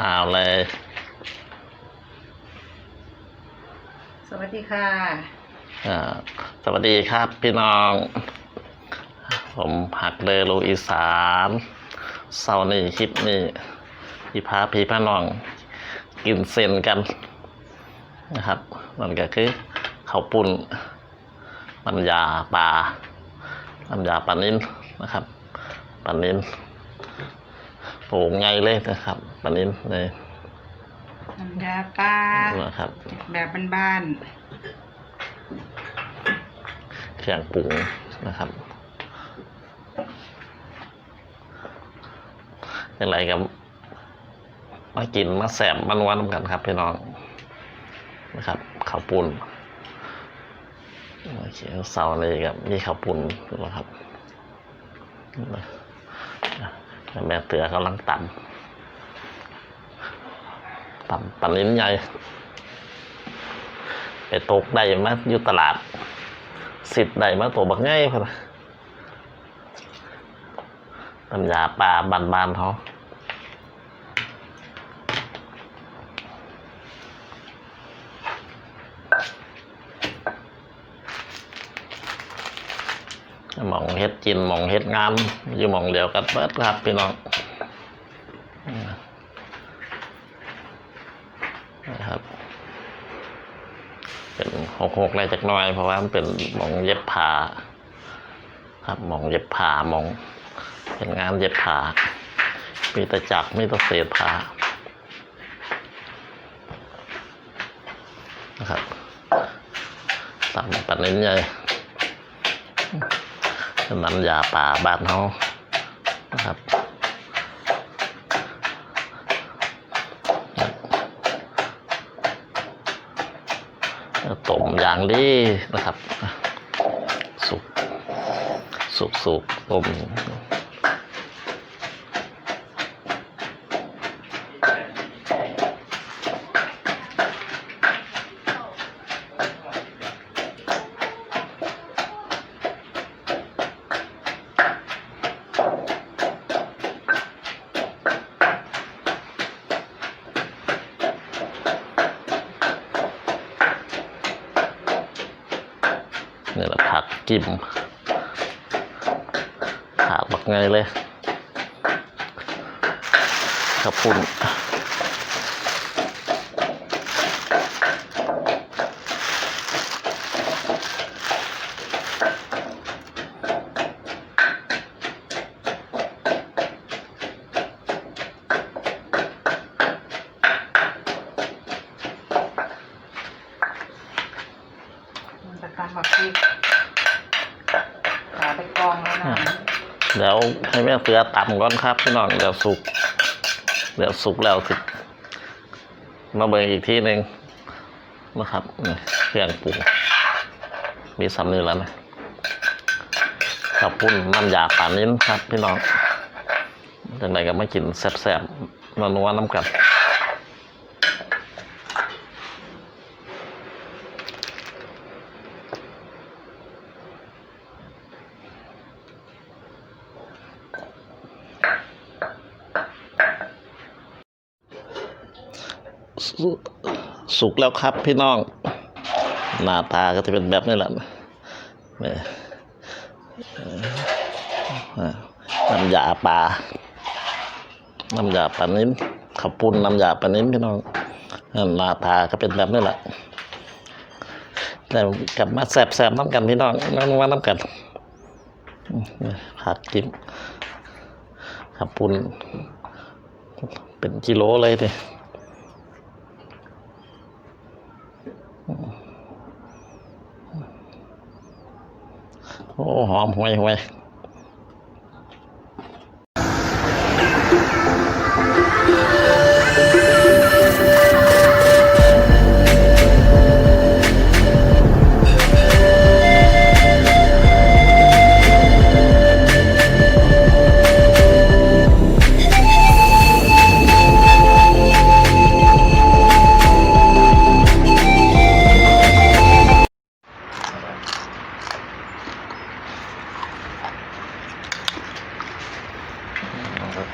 เอาเลย สวัสดีค่ะอ่าสวัสดีครับพี่น้อง ผมหักเลยลูกอีสานเสาร์นี้คลิปนี้พี่พาพี่พาน้อง กินเซนกันนะครับนั่นก็คือข้าวปุ้นน้ำยาปลาน้ำยาปลานิ้นนะครับปลานิ้น โป่งไงเลยนะครับปลานิ้นเลยน้ำยาปลานะครับ แบบบ้านเครื่องปรุงนะครับอย่างไรกับมากินมาแสบมันวันๆกันครับพี่น้องนะครับข้าวปุ้นโอเคเสาร์นี้กับมีข้าวปุ้นนะครับ แม่เตือกำลังตำตำปันลิ้นใหญ่ไปตกได้มาอยู่ตลาด สิทธิ์ได้มาตัวบักง่ายพอนะน้ำยาปลาบานบานๆเขา หมองเฮ็ดกินหมองเฮ็ดงามอยู่หมองเดียวกันเบิดครับพี่น้องนะครับ เป็นหกหกไรจากน้อย เพราะว่ามันเป็นหมองเย็บผ้าครับหมองเย็บผ้าหมองเป็นงานเย็บผ้ามีแตะจักรมีแตะเศษผ้านะครับตามปันนี้ใหญ่ น้ำยาป่าบ้านเขานะครับต้มอย่างดีนะครับ สุก สุกสุกต้ม ผักกิมผักบักไงเลยข้าวปุ้นๆมันจะทำแบบที่ขาไปกองแล้วนะ เดี๋ ยวให้แม่เสือตำก่อนครับพี่น้องเดี๋ยวสุกเดี๋ยวสุกแล้วสิมาเบิ่งอีกที่หนึ่งนะครับเครื่องปรุงมีสำนึกแล้วนะข้าวปุ้นน้ำยาป่านิ้นครับพี่น้องจังไรก็ไม่กินแซ่บๆนัวๆน้ำกัน สุกแล้วครับพี่น้อง หน้าตาก็จะเป็นแบบนี้แหละนี่เอ่อน้ำยาปลา น้ำยาปลานิ้มข้าวปุ้นน้ำยาปลานิ้มพี่น้องหน้าตาก็เป็นแบบนี้แหละแต่กลับมาแสบๆน้ำกันพี่น้องน้ำว่าน้ำกันผัดกินข้าวปุ้นเป็นกิโลเลยที โอ้หอมห่วยห่วย ครับ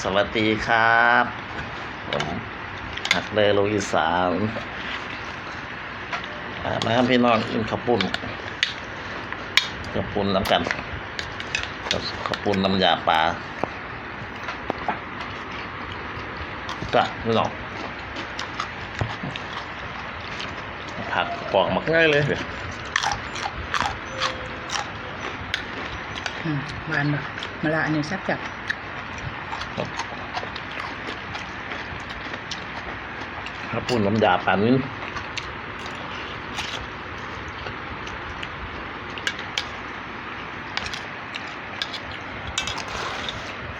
สวัสดีครับ ผมหักเลยลูกอีสานมาครับพี่น้องกินขปุ่นข้าปุ่นน้ำกันข้าปุ่นน้ำยาปลาจ้ะพี่น้อง ผักปอกมักง่ายเลยเดี๋ยวอืมหวานแบบมะละอันนี้แซ่บจัดข้าวปุ้นน้ำยาปลานี้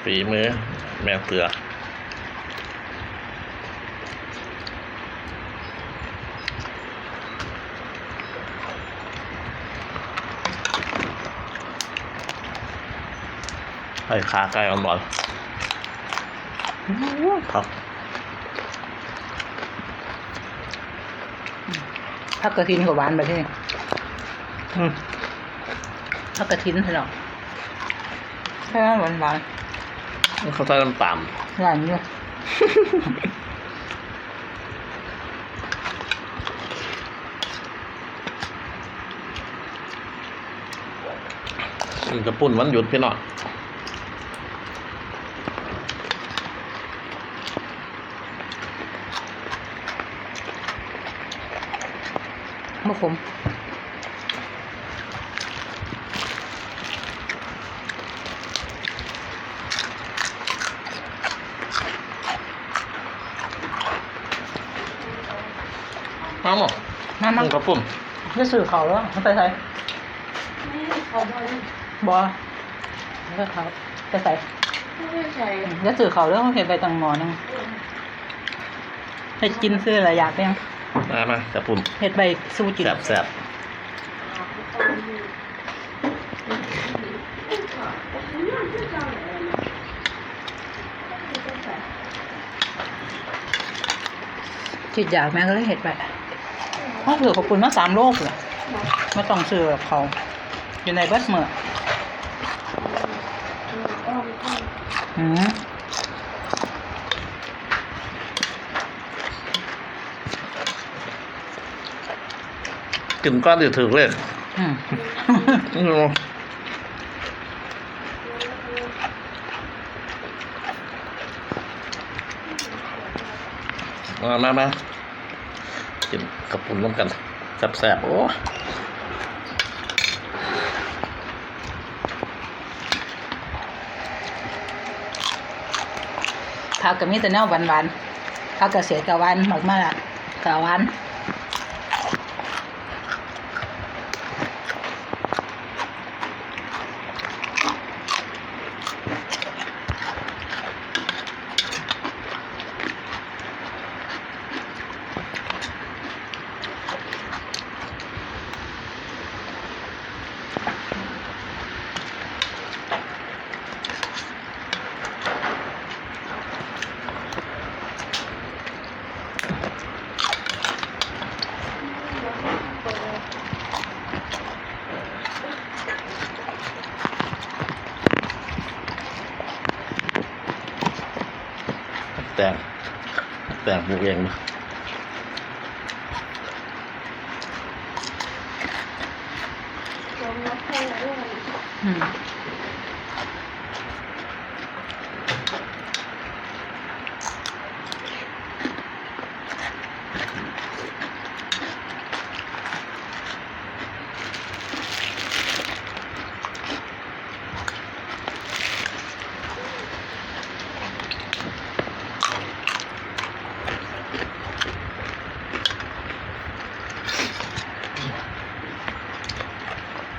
ฝีมือแม่เสือ ไอ้ขาไก่อ่อนๆครับผักกระถินกับหวานแบบนี้ผักกระถินเหรอแค่หวานหวานเขาใส่น้ำตาลๆหวานอยู่มันจะปุ่นวันหยุดพี่น้อง มะขมมาหมดมามากระปุ่นจะสื่อเขาแล้วไปใส่เขาบอลบอแล้วเขาไปใส่ไม่ใช่จะสื่อเขาแล้วเขาเห็นไปตังหมอนึงให้กินซื้ออะไรอยากยัง มามากระปุ่นเห็ดใบสู้กินแซ่บแซ่บจิตอยากแม่ก็เลยเห็ดไปเพราะเผื่อขอบคุณมาสามโลกเลยไม่ต้องซื้อกับเขา อยู่ในเบัสเมื่ออืม กินก้อนเดียวถึงเลยอืมนี่มามามากินกระปุ่นร่วมกันแซ่บแซ่บโอ้ผักก็มีแต่แนวหวานๆผักกระเสียกะวานหมกมากกะวาน แต่ง แต่งปลูกเองมา ลงนับแค่ไหนเลย อืม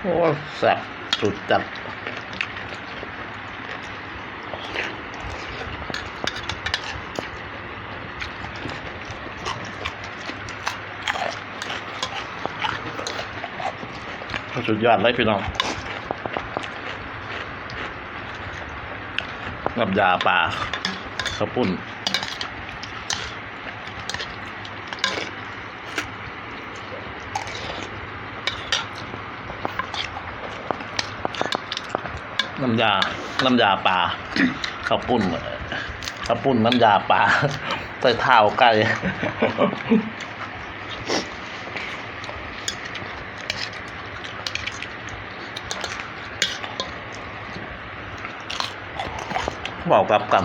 โอ้แซ่บสุดจัดสุดยอดเลยพี่น้องน้ำยาปลาข้าวปุ้น น้ำยา น้ำยาปลาข้าวปุ้นกระปุ่นน้ำยาปลาใส่เท้าไก่บอกกลับกัน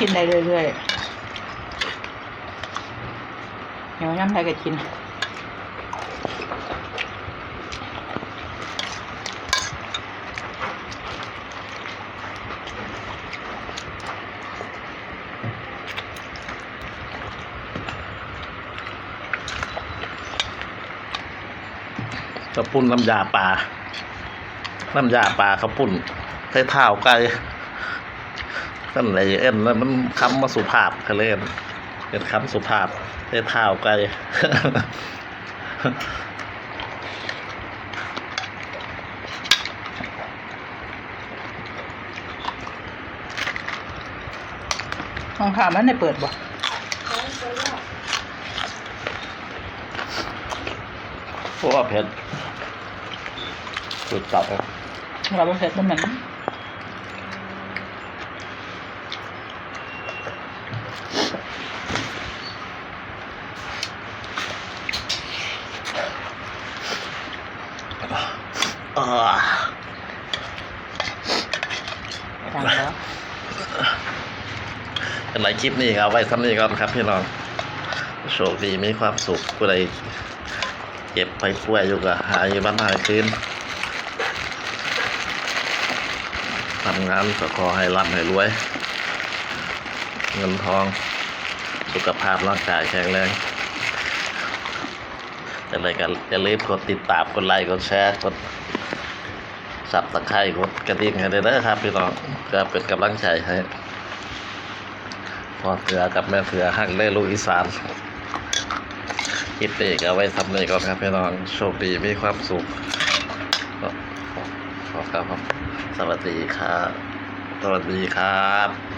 กินได้เรื่อยๆเดี๋ยวย่ำไทยก็กินกระปุ่นน้ำยาปลา น้ำยาปลากระปุ่นใส่เท้าไก่ นั่นไรเอ็นแล้วมันคำมาสุภาพเขาเล่นเป็นคำสุภาพใส่เท้าไก่ห้องข่าวมันได้เปิดบ่แล้วไปแล้วเพราะว่าเผ็ดสุดจัดอะเราบ่เสร็จมันเหมือน อ่าจางแล้วเป็นไรคลิปนี้ครับไว้ซ้ำนี้ก่อนครับพี่น้องโชคดีมีความสุขผู้ใดเก็บไปป่วยอยู่กับหายบ้านหายคืนทำงานก็ขอให้ร่ำให้รวย เงินทอง สุขภาพร่างกายแข็งแรงอะไรกันอย่าลืมกดติดตามกดไลค์กดแชร์กด สับตะไคร้กดกระดิ่งให้ด้วยนะครับพี่น้องก็เป็นกำลังใจให้พ่อเสือกับแม่เสือหักเล่ลูกอีสานคลิปนี้ก็เอาไว้ทำเร็จก่อนครับพี่น้องโชคดีมีความสุขขอบคุณครับสวัสดีครับสวัสดีครับ